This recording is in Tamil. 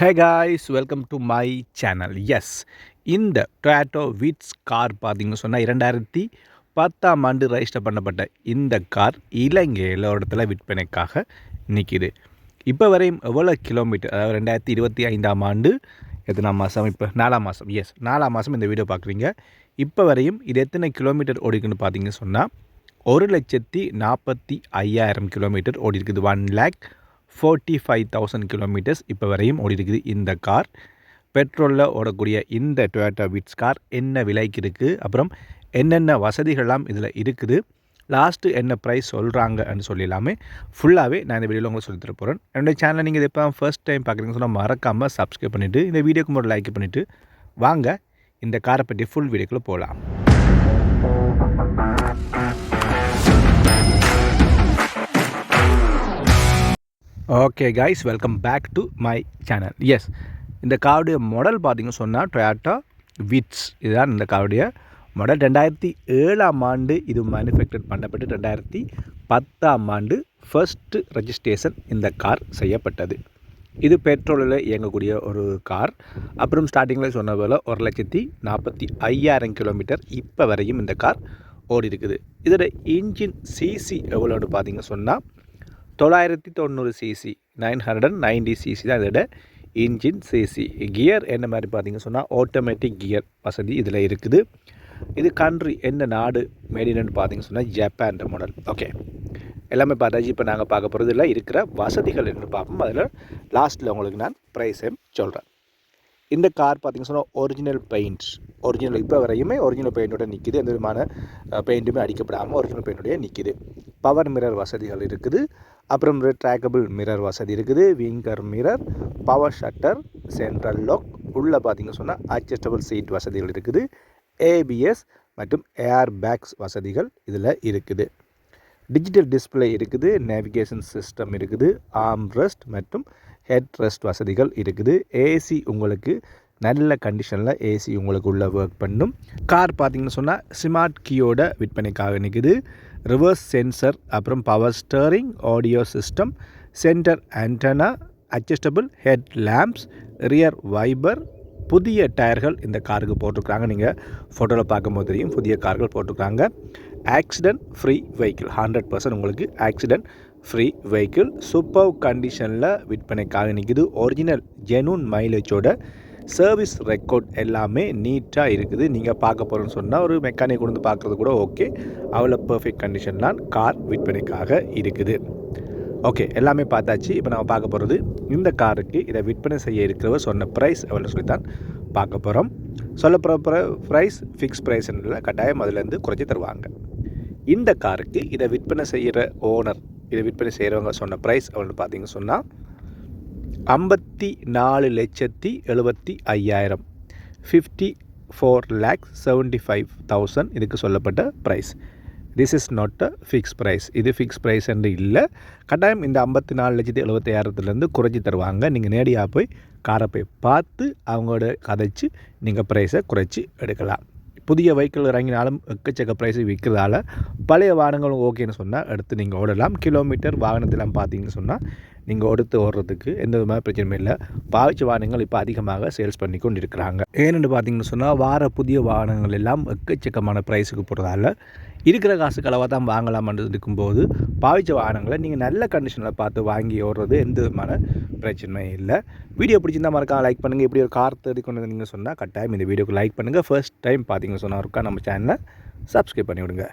Hey guys welcome to my channel yes இந்த டொயாட்டோ விட்ஸ் கார் பார்த்திங்க சொன்னால் இரண்டாயிரத்தி பத்தாம் ஆண்டு ரெஜிஸ்டர் பண்ணப்பட்ட இந்த கார் இலங்கையில் ஒரு இடத்துல விற்பனைக்காக நிற்கிது இப்போ வரையும் எவ்வளோ கிலோமீட்டர் அதாவது ரெண்டாயிரத்தி இருபத்தி ஐந்தாம் ஆண்டு எத்தனாம் மாதம் இப்போ நாலாம் மாதம் எஸ் நாலாம் மாதம் இந்த வீடியோ பார்க்குறீங்க இப்போ வரையும் இது எத்தனை கிலோமீட்டர் ஓடிக்குன்னு பார்த்தீங்க சொன்னால் ஒரு லட்சத்தி நாற்பத்தி ஐயாயிரம் கிலோமீட்டர் ஓடி இருக்குது one lakh forty five thousand kilometres இப்போ வரையும் ஓடி இருக்குது இந்த கார். பெட்ரோலில் ஓடக்கூடிய இந்த டொயோட்டா விட்ஸ் கார் என்ன விலைக்கு இருக்குது அப்புறம் என்னென்ன வசதிகள்லாம் இதில் இருக்குது? லாஸ்ட்டு என்ன ப்ரைஸ் சொல்கிறாங்கன்னு சொல்லிடலாமே. ஃபுல்லாகவே நான் இந்த வீடியோவில் உங்களுக்கு சொல்லி போகிறேன் என்னுடைய சேனலை நீங்கள் இப்போ ஃபர்ஸ்ட் டைம் பார்க்குறீங்கன்னு சொன்னால் மறக்காமல் சப்ஸ்கிரைப் பண்ணிவிட்டு இந்த வீடியோக்கு ஒரு லைக் பண்ணிவிட்டு வாங்க. இந்த காரை பற்றி ஃபுல் வீடியோக்குள்ளே போகலாம் okay guys welcome back to my channel S இந்த காருடைய மாடல் பார்த்திங்க சொன்னால் டொயாட்டா விட்ஸ் இதுதான் இந்த காருடைய மாடல் ரெண்டாயிரத்தி ஏழாம் ஆண்டு இது மேனுஃபேக்சர் பண்ணப்பட்டு ரெண்டாயிரத்தி பத்தாம் ஆண்டு ஃபர்ஸ்ட்டு ரெஜிஸ்ட்ரேஷன் இந்த கார் செய்யப்பட்டது. இது பெட்ரோலில் இயங்கக்கூடிய ஒரு கார் அப்புறம் ஸ்டார்டிங்கில் சொன்ன போல் ஒரு லட்சத்தி நாற்பத்தி ஐயாயிரம் கிலோமீட்டர் இப்போ வரையும் இந்த கார் ஓடி இருக்குது இதோட இன்ஜின் சிசி எவ்வளோன்னு பார்த்தீங்க சொன்னால் தொள்ளாயிரத்தி தொண்ணூறு CC nine hundred and ninety CC தான் இதோட இன்ஜின் சிசி. கியர் என்ன மாதிரி பார்த்தீங்கன்னு சொன்னால் ஆட்டோமேட்டிக் கியர் வசதி இதில் இருக்குது. இது கண்ட்ரி என்ன நாடு மேடினு பார்த்தீங்கன்னு சொன்னால் ஜப்பான் மாடல் ஓகே எல்லாமே பார்த்தாச்சு இப்போ நாங்கள் பார்க்க போகிறது இல்லை இருக்கிற வசதிகள் என்று பார்ப்போம். அதில் லாஸ்ட்டில் உங்களுக்கு நான் ப்ரைஸையும் சொல்கிறேன் இந்த கார் பார்த்திங்க சொன்னால் ஒரிஜினல் பெயிண்ட்ஸ் ஒரிஜினல் இப்போ வரையுமே ஒரிஜினல் பெயிண்டோட நிற்கிது எந்த விதமான பெயிண்ட்டுமே அடிக்கப்படாமல் ஒரிஜினல் பெயிண்டோடய நிற்கிது பவர் மிரர் வசதிகள் இருக்குது. அப்புறம் ட்ராக்கபிள் மிரர் வசதி இருக்குது. Winker mirror power shutter central lock உள்ளே பார்த்திங்க சொன்னால் அட்ஜஸ்டபிள் சீட் வசதிகள் இருக்குது. ஏபிஎஸ் மற்றும் ஏர் பேக்ஸ் வசதிகள் இதில் இருக்குது. டிஜிட்டல் டிஸ்பிளே இருக்குது. நேவிகேஷன் சிஸ்டம் இருக்குது. ஆர்ம் ரெஸ்ட் மற்றும் ஹெட் ரெஸ்ட் வசதிகள் இருக்குது. ஏசி உங்களுக்கு நல்ல கண்டிஷனில் ஏசி உங்களுக்கு உள்ளே ஒர்க் பண்ணும். கார் பார்த்திங்கன்னு சொன்னால் ஸ்மார்ட் கீயோட விற்பனைக்காக நிற்குது ரிவர்ஸ் சென்சர் அப்புறம் power steering audio system centre antenna adjustable head lamps rear wiper புதிய டயர்கள் இந்த காருக்கு போட்டிருக்காங்க நீங்கள் ஃபோட்டோவில் பார்க்கும்போது தெரியும் புதிய கார்கள் போட்டிருக்காங்க accident free vehicle hundred percent உங்களுக்கு ஆக்சிடென்ட் ஃப்ரீ வெஹிக்கிள் சூப்பர் கண்டிஷனில் விற்பனைக்காக நிற்கிது ஒரிஜினல் ஜெனூன் மைலேஜோட சர்வீஸ் ரெக்கார்ட் எல்லாமே நீட்டாக இருக்குது. நீங்கள் பார்க்க போகிறோன்னு சொன்னால் ஒரு மெக்கானிக் கொண்டு பார்க்குறது கூட ஓகே அவ்வளோ பர்ஃபெக்ட் கண்டிஷன்லாம் கார் விற்பனைக்காக இருக்குது. ஓகே எல்லாமே பார்த்தாச்சு. இப்போ நம்ம பார்க்க போகிறது இந்த காருக்கு இதை விற்பனை செய்ய இருக்கிறவர் சொன்ன ப்ரைஸ் எவ்வளோ சொல்லி தான் பார்க்க போகிறோம் சொல்ல போகிற ப்ரைஸ் ஃபிக்ஸ் ப்ரைஸ்ன்றதில் கட்டாயம் அதுலேருந்து குறைச்சி தருவாங்க. இந்த காருக்கு இதை விற்பனை செய்கிற ஓனர் இதை விற்பனை செய்கிறவங்க சொன்ன ப்ரைஸ் எவ்வளோ பார்த்தீங்கன்னு சொன்னால் ஐம்பத்தி நாலு லட்சத்தி எழுபத்தி ஐயாயிரம். Fifty four lakhs seventy five thousand இதுக்கு சொல்லப்பட்ட price this is not a fix price இது ஃபிக்ஸ் ப்ரைஸ் என்று இல்லை. கட்டாயம் இந்த ஐம்பத்தி நாலு லட்சத்தி எழுபத்தையாயிரத்துலேருந்து குறைச்சி தருவாங்க. நீங்கள் நேடியாக போய் காரை போய் பார்த்து அவங்களோட கதைச்சு நீங்கள் ப்ரைஸை குறைச்சி எடுக்கலாம். புதிய வெஹிக்கிள் இறங்கினாலும் எக்கச்சக்க ப்ரைஸ் விற்கிறதால பழைய வாகனங்களும் ஓகேன்னு சொன்னால் எடுத்து நீங்கள் ஓடலாம். கிலோமீட்டர் வாகனத்தெல்லாம் பார்த்தீங்கன்னு சொன்னால் நீங்கள் எடுத்து ஓடுறதுக்கு எந்த விதமான பிரச்சனையும் இல்லை. பாவிச்ச வாகனங்கள் இப்போ அதிகமாக சேல்ஸ் பண்ணி கொண்டு இருக்கிறாங்க ஏன்னு பார்த்தீங்கன்னு சொன்னால் வார புதிய வாகனங்கள் எல்லாம் எக்கச்சக்கமான ப்ரைஸுக்கு போகிறதால இருக்கிற காசு அளவாக தான் வாங்கலாம்னு இருக்கும்போது பாவிச்ச வாகனங்களை நீங்கள் நல்ல கண்டிஷனில் பார்த்து வாங்கி ஓடுறது எந்த விதமான பிரச்சனையும் இல்லை. வீடியோ பிடிச்சிருந்தா மறக்காம லைக் பண்ணுங்கள் இப்படி ஒரு கார் தேடி கொண்டு நீங்கள் சொன்னால் கட்டாயம் இந்த வீடியோக்கு லைக் பண்ணுங்கள் ஃபர்ஸ்ட் டைம் பார்த்தீங்கன்னு சொன்னால் இருக்கா நம்ம சேனலை சப்ஸ்கிரைப் பண்ணிவிடுங்க.